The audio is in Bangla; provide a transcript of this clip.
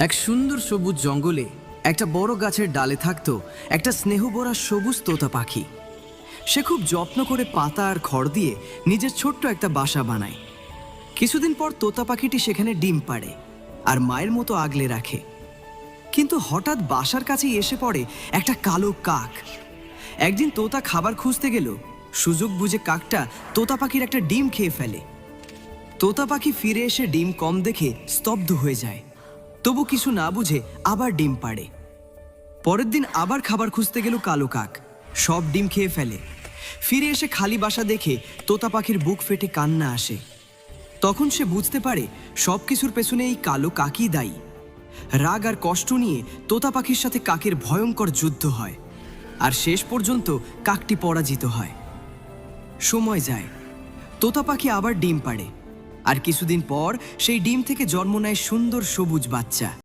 এক সুন্দর সবুজ জঙ্গলে একটা বড় গাছের ডালে থাকতো একটা স্নেহভরা সবুজ তোতা পাখি। সে খুব যত্ন করে পাতা আর খড় দিয়ে নিজের ছোট্ট একটা বাসা বানায়। কিছুদিন পর তোতা পাখিটি সেখানে ডিম পাড়ে আর মায়ের মতো আগলে রাখে। কিন্তু হঠাৎ বাসার কাছেই এসে পড়ে একটা কালো কাক। একদিন তোতা খাবার খুঁজতে গেল, সুযোগ বুঝে কাকটা তোতা পাখির একটা ডিম খেয়ে ফেলে। তোতা পাখি ফিরে এসে ডিম কম দেখে স্তব্ধ হয়ে যায়। তবু কিছু না বুঝে আবার ডিম পাড়ে। পরের দিন আবার খাবার খুঁজতে গেল কালো কাক। সব ডিম খেয়ে ফেলে। ফিরে এসে খালি বাসা দেখে তোতা পাখির বুক ফেটে কান্না আসে। তখন সে বুঝতে পারে সব কিছুর পেছনে এই কালো কাকই দায়ী। রাগ আর কষ্ট নিয়ে তোতা পাখির সাথে কাকের ভয়ঙ্কর যুদ্ধ হয়। আর শেষ পর্যন্ত কাকটি পরাজিত হয়। সময় যায়। তোতা পাখি আবার ডিম পাড়ে। আর কিছুদিন পর সেই ডিম থেকে জন্ম নেয় সুন্দর সবুজ বাচ্চা।